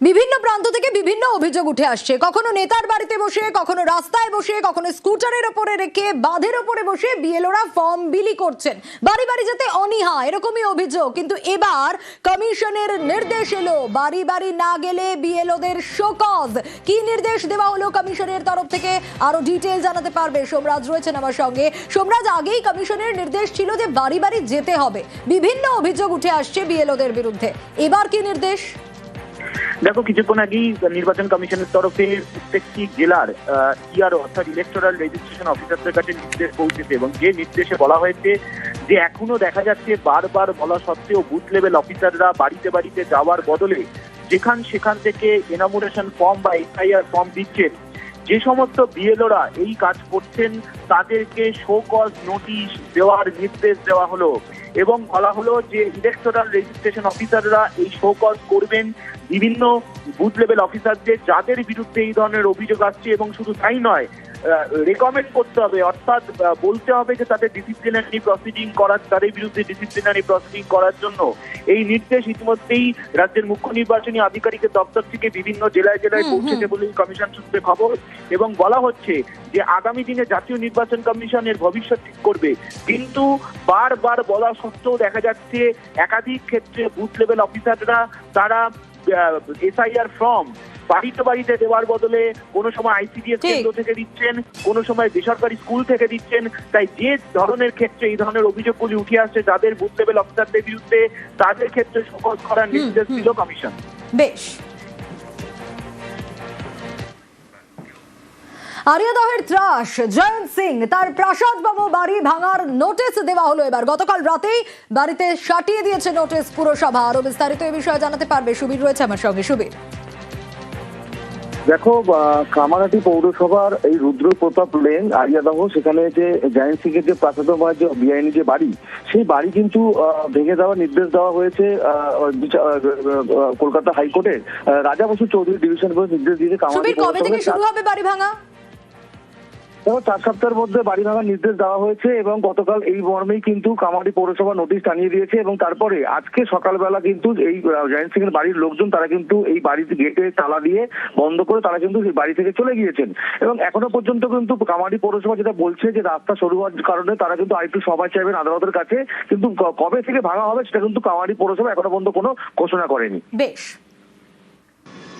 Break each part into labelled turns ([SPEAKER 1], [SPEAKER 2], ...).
[SPEAKER 1] বিভিন্ন প্রান্ত থেকে বিভিন্ন অভিযোগ উঠে আসছে। কখনো নেতার বাড়িতে বসে, কখনো রাস্তায় বসে, কখনো স্কুটারের ওপরে রেখে বাঁধের ওপরে বসে বিএলওরা ফর্ম বিলি করছেন। বাড়ি বাড়ি যেতে অনীহা, এরকমই অভিযোগ। কিন্তু এবার কমিশনের নির্দেশ এলো, বাড়ি বাড়ি না গেলে বিএলওদের শোকজ। কি নির্দেশ দেওয়া হলো কমিশনের তরফ থেকে? আরও ডিটেল জানাতে পারবে সোমরাজ রয়েছেন আমার সঙ্গে। সোমরাজ, আগেই কমিশনের নির্দেশ ছিল যে বাড়ি বাড়ি যেতে হবে। বিভিন্ন অভিযোগ উঠে আসছে বিএলওদের বিরুদ্ধে। এবার কি নির্দেশ?
[SPEAKER 2] দেখো, কিছুক্ষণ আগেই নির্বাচন কমিশনের তরফে প্রত্যেকটি জেলার ইয়ার অর্থাৎ ইলেকটোরাল রেজিস্ট্রেশন অফিসারদের কাছে নির্দেশ পৌঁছেছে এবং যে নির্দেশে বলা হয়েছে যে এখনও দেখা যাচ্ছে বারবার বলা সত্ত্বেও বুথ লেভেল অফিসাররা বাড়িতে বাড়িতে যাওয়ার বদলে যেখান সেখান থেকে এনামোরেশন ফর্ম বা এফআইআর ফর্ম দিচ্ছেন, যে সমস্ত বিএলওরা এই কাজ করছেন, তাদেরকে শোকজ নোটিশ দেওয়ার নির্দেশ দেওয়া হলো এবং বলা হলো যে ইলেকটোরাল রেজিস্ট্রেশন অফিসাররা এই শোকজ করবেন বিভিন্ন বুথ লেভেল অফিসারদের যাদের বিরুদ্ধে এই ধরনের অভিযোগ আসছে এবং শুধু তাই নয় রেকমেন্ড করতে হবে অর্থাৎ বলতে হবে যে তাদের ডিসিপ্লিনারি প্রসিডিং করার তাদের বিরুদ্ধে ডিসিপ্লিনারি প্রসিডিং করার জন্য এই নির্দেশ ইতিমধ্যেই রাজ্যের মুখ্য নির্বাচনী আধিকারিকের দপ্তর থেকে বিভিন্ন জেলায় জেলায় পৌঁছেছে বলে কমিশন সূত্রে খবর এবং বলা হচ্ছে যে আগামী দিনে জাতীয় নির্বাচন কমিশনের ভবিষ্যৎ ঠিক করবে। কিন্তু বারবার বলা সত্ত্বেও দেখা যাচ্ছে একাধিক ক্ষেত্রে বুথ লেভেল অফিসাররা তারা এসআইআর ফর্ম বাড়িতে বাড়িতে দেওয়ার বদলে কোনো সময় আইসিডিএস। কেন্দ্র থেকে দিচ্ছেন কোনো সময় বেসরকারি স্কুল থেকে দিচ্ছেন। তাই যে ধরনের ক্ষেত্রে এই ধরনের অভিযোগগুলি উঠে আসছে যাদের বুথ লেভেল অফিসারদের বিরুদ্ধে তাদের ক্ষেত্রে সকল করার নির্দেশ দিল কমিশন
[SPEAKER 1] বেশ। আরিয়াদহের ত্রাস জয়ন্ত সিং তার প্রাসাদ বাবু বাড়ি ভাঙার নোটিশ দেওয়া হলো এবার। গতকাল রাতেই বাড়িতে সাটিয়ে দিয়েছে নোটিশ পুরসভা। আরও বিস্তারিত এই বিষয়ে জানাতে পারবে সুবীর রয়েছে আমার সঙ্গে। সুবীর।
[SPEAKER 3] দেখো কামারহাটি পৌরসভার এই রুদ্র প্রতাপ লেন আরিয়াদহ সেখানে যে জায়েন্ট সিং এর যে প্রাসাদময় যে বিআইনি যে বাড়ি সেই বাড়ি কিন্তু ভেঙে দেওয়ার নির্দেশ দেওয়া হয়েছে কলকাতা হাইকোর্টের। রাজা বসু চৌধুরী ডিভিশন বেঞ্চ নির্দেশ দিয়েছে কামারহাটি
[SPEAKER 1] কবে থেকে শুরু হবে বাড়ি ভাঙা?
[SPEAKER 3] দেখো চার সপ্তাহের মধ্যে বাড়ি ভাঙার নির্দেশ দেওয়া হয়েছে এবং গতকাল এই মর্মেই কিন্তু কামারহাটি পৌরসভা নোটিশ টানিয়ে দিয়েছে এবং তারপরে আজকে সকালবেলা কিন্তু এই জয়েন্ট সিং এর বাড়ির লোকজন তারা কিন্তু এই বাড়িতে গেটে তালা দিয়ে বন্ধ করে তারা কিন্তু সেই বাড়ি থেকে চলে গিয়েছেন। এবং এখনও পর্যন্ত কিন্তু কামারহাটি পৌরসভা যেটা বলছে যে রাস্তা সরু হওয়ার কারণে তারা কিন্তু আরেকটু সবাই চাইবেন আদালতের কাছে। কিন্তু কবে থেকে ভাঙা হবে সেটা কিন্তু কামারহাটি পৌরসভা এখনও পর্যন্ত কোনো ঘোষণা করেনি।
[SPEAKER 1] বেশ।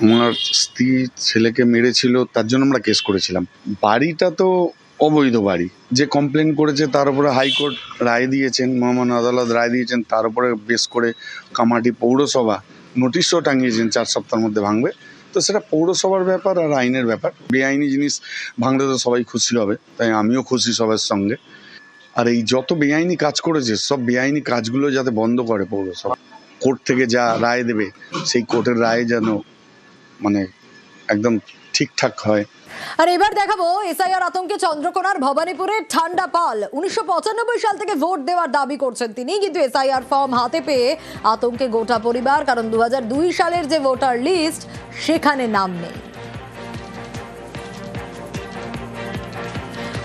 [SPEAKER 4] আমার স্ত্রী ছেলেকে মেরেছিল, তার জন্য আমরা কেস করেছিলাম। বাড়িটা তো অবৈধ বাড়ি। যে কমপ্লেন করেছে তার উপরে হাইকোর্ট রায় দিয়েছেন মহামান আদালত রায় দিয়েছেন, তার উপরে বেশ করে কামাটি পৌরসভা নোটিশও টাঙিয়েছেন, চার সপ্তাহের মধ্যে ভাঙবে। তো সেটা পৌরসভার ব্যাপার আর আইনের ব্যাপার। বেআইনি জিনিস ভাঙলে তো সবাই খুশি হবে, তাই আমিও খুশি সবার সঙ্গে। আর এই যত বেআইনি কাজ করেছে, সব বেআইনি কাজগুলো যাতে বন্ধ করে পৌরসভা। কোর্ট থেকে যা রায় দেবে, সেই কোর্টের রায় যেন মানে একদম ঠিকঠাক হয়।
[SPEAKER 1] আর এবার দেখাবো এসআইআর আতঙ্কে চন্দ্রকোনার ভবানীপুরের ঠান্ডা পাল। উনিশশো পঁচানব্বই সাল থেকে ভোট দেওয়ার দাবি করছেন তিনি, কিন্তু এসআইআর ফর্ম হাতে পেয়ে আতঙ্কে গোটা পরিবার, কারণ দু হাজার দুই সালের যে ভোটার লিস্ট, সেখানে নাম নেই।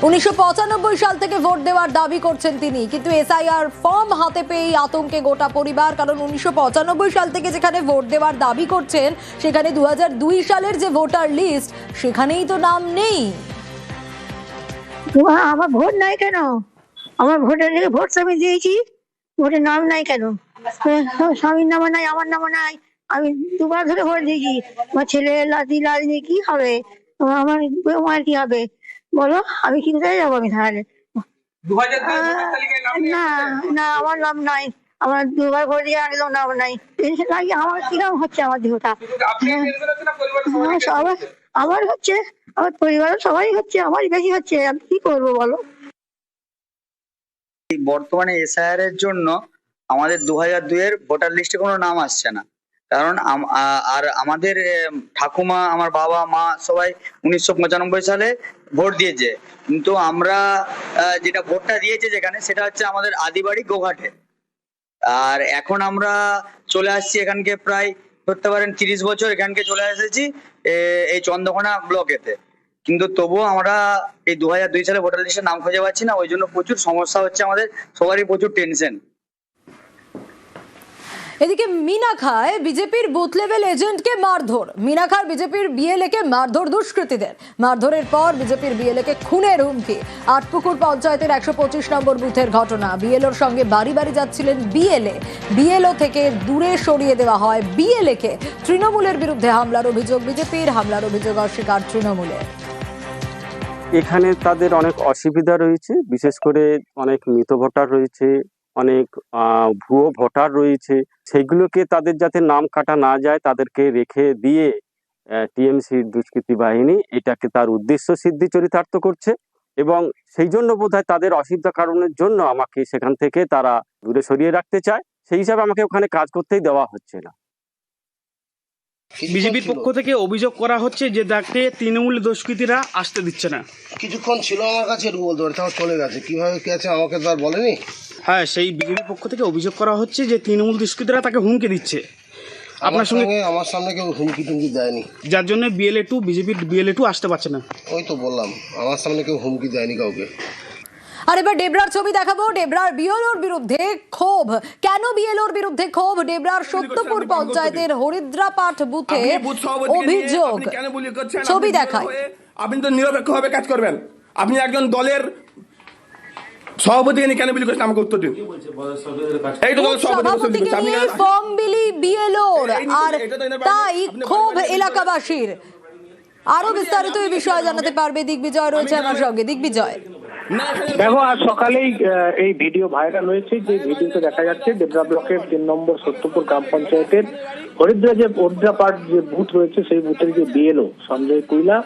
[SPEAKER 1] উনিশশো পঁচানব্বই সাল থেকে ভোট দেওয়ার দাবি করছেন তিনি, কিন্তু এসআইআর ফর্ম হাতে পেয়েই আতঙ্কে গোটা পরিবার, কারণ উনিশশো পঁচানব্বই সাল থেকে যেখানে ভোট দেওয়ার দাবি করছেন, সেখানে দু হাজার দুই সালের যে ভোটার লিস্ট, সেখানেই তো নাম নেই।
[SPEAKER 5] আমার ভোট নাই কেন? আমার ভোটের ভোট আমি দিয়েছি, ভোটের নাম নাই কেন? স্বামীর নামে নাই, আমার নামে নাই, আমি দুবার ধরে ভোট দিয়েছি। আমার ছেলে লাদি লাদি কি হবে? আমার আমার কি হবে? বলো আমি কিনতে যাব আমি তাহলে? না না আমার নাম নাই। আমার দুবার ভোট দিয়ে একদম নাম নাই। টেনশন লাগে আমার কীরকম হচ্ছে আমার দেহটা? আমার সবার আমার হচ্ছে আমার পরিবারের সবাই হচ্ছে আমারই বেশি হচ্ছে। আমি কি করব বলো?
[SPEAKER 6] বর্তমানে এসআইআর এর জন্য আমাদের দু হাজার দুইয়ের ভোটার লিস্টে কোনো নাম আসছে না। কারণ আর আমাদের ঠাকুমা, আমার বাবা, মা সবাই উনিশশো পঁচানব্বই সালে ভোট দিয়েছে। কিন্তু আমরা যেটা ভোটটা দিয়েছে যেখানে, সেটা হচ্ছে আমাদের আদিবাড়ি গোঘাটে। আর এখন আমরা চলে আসছি এখানকে প্রায়, ধরতে পারেন তিরিশ বছর এখানকে চলে এসেছি এই চন্দ্রকোনা ব্লকেতে। কিন্তু তবুও আমরা এই দু হাজার দুই সালে ভোটার লিস্টে নাম খুঁজে পাচ্ছি না, ওই জন্য প্রচুর সমস্যা হচ্ছে আমাদের, সবারই প্রচুর টেনশন
[SPEAKER 1] এদিকে মিনাখায় বিজেপির বুথ লেভেল এজেন্টকে মারধর। মিনাখার বিজেপির বিএলএকে মারধর দুষ্কৃতীদের। মারধরের পর বিজেপির বিএলএকে খুনের হুমকি। আটপুকুর পঞ্চায়েতের একশো পঁচিশ নম্বর বুথের ঘটনা। বিএলওর সঙ্গে বাড়ি বাড়ি যাচ্ছিলেন বিএলএ। বিএলও থেকে দূরে সরিয়ে দেওয়া হয় বিএলএকে। তৃণমূলের বিরুদ্ধে হামলার অভিযোগ, বিজেপির হামলার অভিযোগ অস্বীকার তৃণমূলের
[SPEAKER 7] এখানে তাদের অনেক অসুবিধা রয়েছে। বিশেষ করে অনেক মৃত ভোটার রয়েছে। অনেক আহ, ভুয়ো ভোটার রয়েছে সেইগুলোকে তাদের যাতে নাম কাটা না যায় তাদেরকে রেখে দিয়ে টিএমসির দুষ্কৃতী বাহিনী এটাকে তার উদ্দেশ্য সিদ্ধি চরিতার্থ করছে এবং সেই জন্য বোধহয় তাদের অসুবিধা কারণের জন্য আমাকে সেখান থেকে তারা দূরে সরিয়ে রাখতে চায়। সেই হিসাবে আমাকে ওখানে কাজ করতেই দেওয়া হচ্ছে না।
[SPEAKER 8] বিজেপির পক্ষ থেকে অভিযোগ করা হচ্ছে যে তাকে তৃণমূল দুষ্কৃতীরা আসতে দিচ্ছে না।
[SPEAKER 9] কিছুক্ষণ ছিল আমার কাছে একটু বলতে পারে তাও চলে গেছে। কীভাবে কি আছে আমাকে তো আর বলেনি?
[SPEAKER 8] হ্যাঁ সেই বিজেপির পক্ষ থেকে অভিযোগ করা হচ্ছে যে তৃণমূল দুষ্কৃতীরা তাকে হুমকি দিচ্ছে। আপনার সঙ্গে
[SPEAKER 9] আমার সামনে কেউ হুমকি টুমকি দেয়নি।
[SPEAKER 8] যার জন্য বিএলএ টু বিজেপির বিএলএ টু আসতে পারছে না।
[SPEAKER 9] ওই তো বললাম আমার সামনে কেউ হুমকি দেয়নি কাউকে।
[SPEAKER 1] আর এবার ডেবরার ছবি দেখাবো। ডেবরার বিএলওর বিরুদ্ধে ক্ষোভ। কেন বিএলওর বিরুদ্ধে ক্ষোভ? ডেবরার সত্যপুর পঞ্চায়েতের হরিদ্রাপাঠ বুথে অভিযোগ? ছবি দেখায়।
[SPEAKER 10] আপনি তো নিরপেক্ষভাবে কাজ করবেন। আপনি একজন দলের সভাপতিকে নিয়ে কেন বিলি করছেন? আমাকে উত্তর দিন। এই তো সভাপতি
[SPEAKER 1] ফর্ম বিলি বিএলওর? আর তাই
[SPEAKER 10] খুব
[SPEAKER 1] ক্ষোভ এলাকাবাসীর। আরও বিস্তারিত এই বিষয়ে জানাতে পারবে দিগ্বিজয় রয়েছে আমার সঙ্গে। দিগ্বিজয়।
[SPEAKER 11] দেখো, আজ সকালেই এই ভিডিও ভাইরাল হয়েছে, যে ভিডিওতে দেখা যাচ্ছে দেবরা ব্লকের তিন নম্বর সত্যপুর গ্রাম পঞ্চায়েতের হরিদ্রা যে হরিদ্রাপাট যে বুথ রয়েছে, সেই বুথের যে বিএলও সঞ্জয় কুইলা,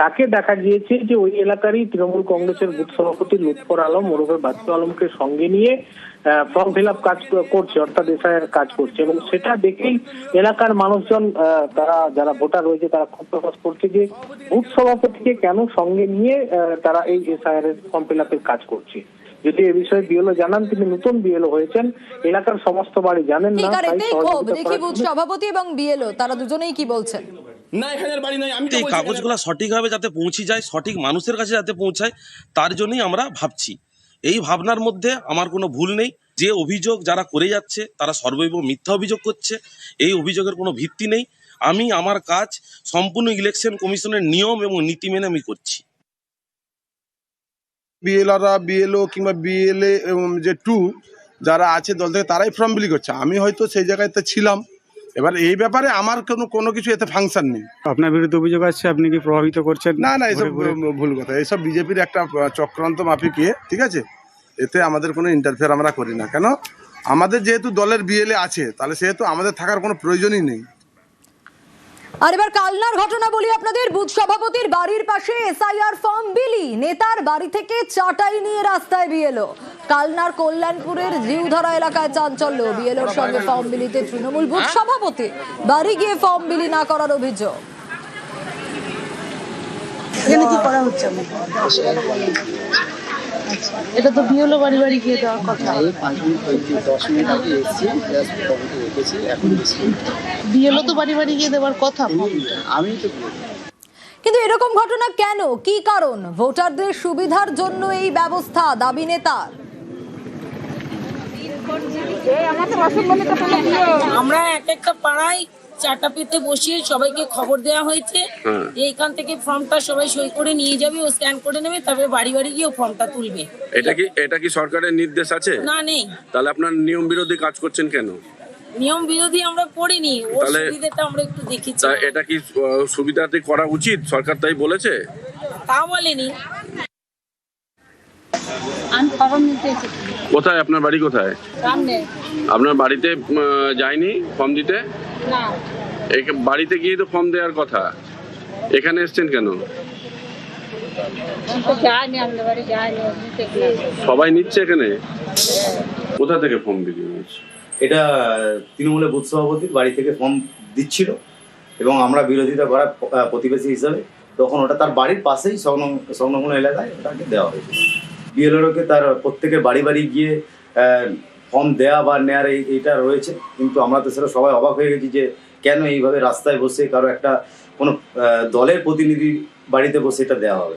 [SPEAKER 11] তাকে দেখা গিয়েছে যে ওই এলাকারই তৃণমূল কংগ্রেসের বুথ সভাপতি লুৎফর আলম ওরফে বাচ্চু আলমকে সঙ্গে নিয়ে ফর্ম ফিল আপ কাজ করছে অর্থাৎ এসআইয়ের কাজ করছে। এবং সেটা দেখেই এলাকার মানুষজন আহ, তারা যারা ভোটার রয়েছে তারা ক্ষোভ প্রকাশ করছে যে বুথ সভাপতিকে কেন সঙ্গে নিয়ে আহ, তারা এই এসআইআর এর ফর্ম ফিল আপের কাজ করছে? যদি এ বিষয়ে বিএলও জানান তিনি নতুন বিএলও হয়েছেন এলাকার সমস্ত বাড়ি জানেন না
[SPEAKER 1] দেখি বুথ সভাপতি এবং বিএলও তারা দুজনেই কি বলছেন?
[SPEAKER 10] না এখানের বাড়ি নয় আমি তো
[SPEAKER 12] এই কাগজগুলো সঠিকভাবে যাতে পৌঁছে যায় সঠিক মানুষের কাছে যাতে পৌঁছায় তার জন্যই আমরা ভাবছি। এই ভাবনার মধ্যে আমার কোনো ভুল নেই। যে অভিযোগ যারা করে যাচ্ছে, তারা সর্বৈব মিথ্যা অভিযোগ করছে। এই অভিযোগের কোনো ভিত্তি নেই। আমি, আমার কাজ সম্পূর্ণ ইলেকশন কমিশনের নিয়ম এবং নীতি মেনে আমি করছি।
[SPEAKER 13] বিএলআররা বিএলও কিংবা বিএলএ এবং যে টু যারা আছে দল থেকে, তারাই ফর্ম বিলি করছে। আমি হয়তো সেই জায়গাতে ছিলাম। এবার এই ব্যাপারে আমার কোনো কোনো কিছু এতে ফাংশন নেই।
[SPEAKER 7] আপনার বিরুদ্ধে অভিযোগ আছে আপনি কি প্রভাবিত করছেন?
[SPEAKER 13] না না এসব ভুল কথা। এইসব বিজেপির একটা চক্রান্ত মাফিক ইয়ে ঠিক আছে? এতে আমাদের কোনো ইন্টারফেয়ার আমরা করি না। কেন? আমাদের যেহেতু দলের বিএলএ আছে তাহলে সেহেতু আমাদের থাকার কোনো প্রয়োজনই নেই।
[SPEAKER 1] আর এবার কালনার ঘটনা বলি আপনাদের। বুথ সভাপতির বাড়ির পাশে এসআইআর ফর্ম বিলি। নেতার বাড়ি থেকে চাটাই নিয়ে রাস্তায় বিয়েলো কালনার কল্যাণপুরের জিউধরা এলাকায় চাঞ্চল্য। বিএলওর সঙ্গে ফর্ম বিলিতে তৃণমূল বুথ সভাপতি। বাড়ি গিয়ে ফর্ম বিলি না করার অভিযোগ।
[SPEAKER 14] এখানে কি করা হচ্ছে? এটা তো বিয়েলো বাড়ি বাড়ি গিয়ে দেওয়ার কথা। বিয়েলো তো বাড়ি বাড়ি গিয়ে দেওয়ার কথা।
[SPEAKER 1] আমি তো কিন্তু এরকম ঘটনা কেন? কি কারণ? ভোটারদের সুবিধার জন্য এই ব্যবস্থা দাবি নেতার।
[SPEAKER 14] আমরা এক একটা পাড়ায় চাটা পেতে বসিয়ে সবাইকে খবর দেওয়া হয়েছে। যে এখান থেকে ফর্মটা সবাই সই করে নিয়ে যাবে ও স্ক্যান করে নেবে তারপরে বাড়ি বাড়ি গিয়ে ফর্মটা তুলবে।
[SPEAKER 12] এটা কি এটা কি সরকারের নির্দেশ আছে?
[SPEAKER 14] না নেই।
[SPEAKER 12] তাহলে আপনার নিয়ম বিরোধী কাজ করছেন কেন?
[SPEAKER 14] নিয়ম বিরোধী আমরা করিনি ওর সুবিধাটা আমরা একটু দেখেছি।
[SPEAKER 12] এটা কি সুবিধাতে করা উচিত? সরকার তাই বলেছে?
[SPEAKER 14] তা বলেনি।
[SPEAKER 12] কোথায় আপনার বাড়ি কোথায়?
[SPEAKER 14] সামনে
[SPEAKER 12] আপনার বাড়িতে যায়নি ফর্ম দিতে?
[SPEAKER 14] না।
[SPEAKER 12] একে- বাড়িতে গিয়ে তো ফর্ম দেওয়ার কথা। এখানে এসছেন কেন?
[SPEAKER 14] আমাদের বাড়ি
[SPEAKER 12] সবাই নিচ্ছে এখানে? কোথা থেকে ফর্ম হয়েছে
[SPEAKER 15] এটা তৃণমূলের বুথ সভাপতির বাড়ি থেকে ফর্ম দিচ্ছিল এবং আমরা বিরোধিতা করা আহ, প্রতিবেশী হিসাবে। তখন ওটা তার বাড়ির পাশেই সংলগ্ন সংলগ্ন এলাকায় ওটাকে দেওয়া হয়েছে বিএলওকে তার প্রত্যেকের বাড়ি বাড়ি গিয়ে ফর্ম দেয়া বা নেয়ার এই এইটা রয়েছে। কিন্তু আমরা তো সেটা সবাই অবাক হয়ে গেছি যে কেন এইভাবে রাস্তায় বসে কারও একটা কোনো দলের প্রতিনিধি বাড়িতে বসে এটা দেওয়া হবে।